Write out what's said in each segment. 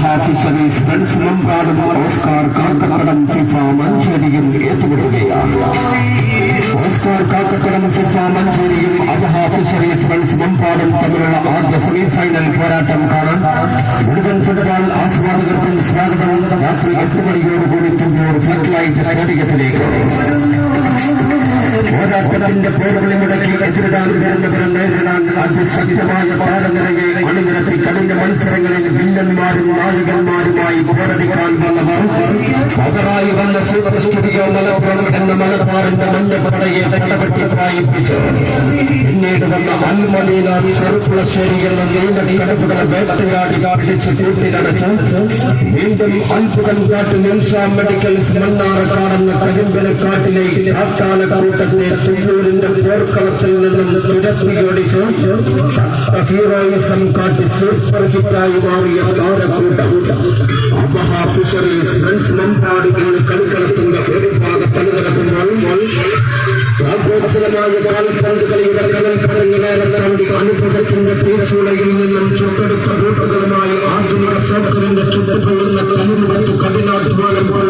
Fisheries friends മമ്പാടും Oscar Kakkathadam FIFA മഞ്ചേരിയും ഏറ്റുമുട്ടുകയാണ് ഓസ്കാർ കാക്കത്തടം ഫിഫ മഞ്ചേരിയും അബഹ ഫിഷറീസ് ഫ്രണ്ട്സ് മമ്പാടും തമ്മിലുള്ള ആദ്യ സെമി ഫൈനൽ പോരാട്ടം കാണാൻ മുഴുവൻ ഫുട്ബോൾ ആസ്വാദകർക്കും സ്വാഗതം രാത്രി എട്ട് മണിയോടുകൂടി തുമ്പൂർ ഫ്ലഡ് ലൈറ്റ് സ്റ്റേഡിയത്തിലേക്ക് പോരാട്ടത്തിന്റെ പേരുകളെ മുടക്കി എതിരിടാൻ വരുന്നവരെ നേരിടാൻ അതിശക്തമായ താരനിരയെ അണിനിരത്തി കഴിഞ്ഞ മത്സരങ്ങളിൽ വില്ലന്മാരും നായകന്മാരുമായി പോരടിക്കാൻ വന്നവർ. പകരായി വന്ന സൂപ്പർ മലപ്പുറം എന്ന മലബാറിന്റെ മഞ്ഞപ്പടയെ പടപെട്ടി പ്രായിപ്പിച്ച് പിന്നീട് വന്ന അൽമദീന ചെറുപ്പുളശ്ശേരി എന്ന നീലക്കടപ്പുകളെ വേട്ടയാടി പിടിച്ച് കൂട്ടിലടച്ച് വീണ്ടും അത്ഭുതം കാട്ടി നിംഷ മെഡിക്കൽസ് മണ്ണാറക്കാടെന്ന കരിമ്പലക്കാട്ടിലെ കൂട്ടത്തെ തുമ്പൂരിന്റെ പോർക്കളത്തിൽ നിന്നും തുരത്തിയോടിച്ച് ഹീറോയിസം കാട്ടി സൂപ്പർ ഹിറ്റായി മാറിയ താരക്കൂട്ടം. അബഹ ഫിഷറീസ് ഫ്രണ്ട്സ് മമ്പാടി എന്ന് കളിക്കളത്തിന്റെ ഒരു ഭാഗത്തണി നടക്കുമ്പോൾ ആഘോഷമായ കാൽപന്ത് കളിയുടെ കടൽ പടങ്ങിലേറെത്താണ്ടി അനുഭവത്തിന്റെ തീർച്ചൂളയിൽ നിന്നും ചുട്ടെടുത്ത കൂട്ടുകളുമായി ആധുനിക സോക്കറിന്റെ ചുട്ടുകൊള്ളുന്ന കലിമുഖത്ത് കഠിനാധ്വാനം കൊണ്ടും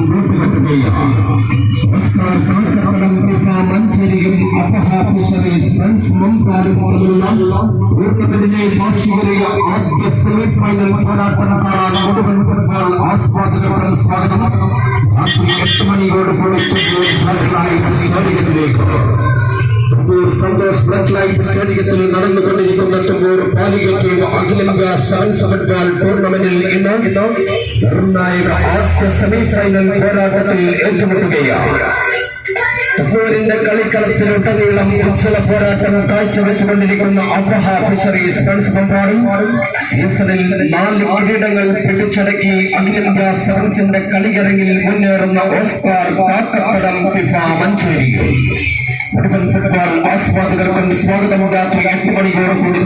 മഞ്ചേരിയും കൂട്ടത്തിലെ വാർഷികതയെ ആദ്യ സെമി ഫൈനൽ പോരാട്ടം കാണാൻ മുഴുവൻ ഫുട്ബോൾ ആസ്വാദകരുടെ സ്വാഗതം രാത്രി എട്ട് മണിയോട് സ്റ്റേഡിയത്തിലേക്ക് സന്തോഷ് ബ്ലഡ് സ്റ്റേഡിയത്തിൽ നടന്നുകൊണ്ടിരിക്കുന്ന തുമ്പൂർ പാലികയ്ക്ക് അഖിലേന്ത്യാ ഫുട്ബോൾ ടൂർണമെന്റിൽ ഇന്ന് നിർണായക ആദ്യ സെമി ഫൈനൽ പോരാട്ടത്തിൽ ഏറ്റുമുട്ടുകയാണ് തുമ്പൂരിന്റെ കളിക്കളത്തിലുടനീളം ഉജ്ജ്വല പോരാട്ടം കാഴ്ചവെച്ചുകൊണ്ടിരിക്കുന്ന അബ്രഹ ഫിഷറീസ് ഫ്രണ്ട്സ് പമ്പാടും സീസണിൽ നാല് കിരീടങ്ങൾ പിടിച്ചടക്കി അഖിലേന്ത്യാ സെവൻസിന്റെ കളിയരങ്ങിൽ മുന്നേറുന്ന ഓസ്കാർ കാക്കപ്പടം ഫിഫ മഞ്ചേരി. ഫുട്ബോൾ ആസ്വാദകർക്കും സ്വാഗതം രാത്രി എട്ട് മണിയോട് കൂടി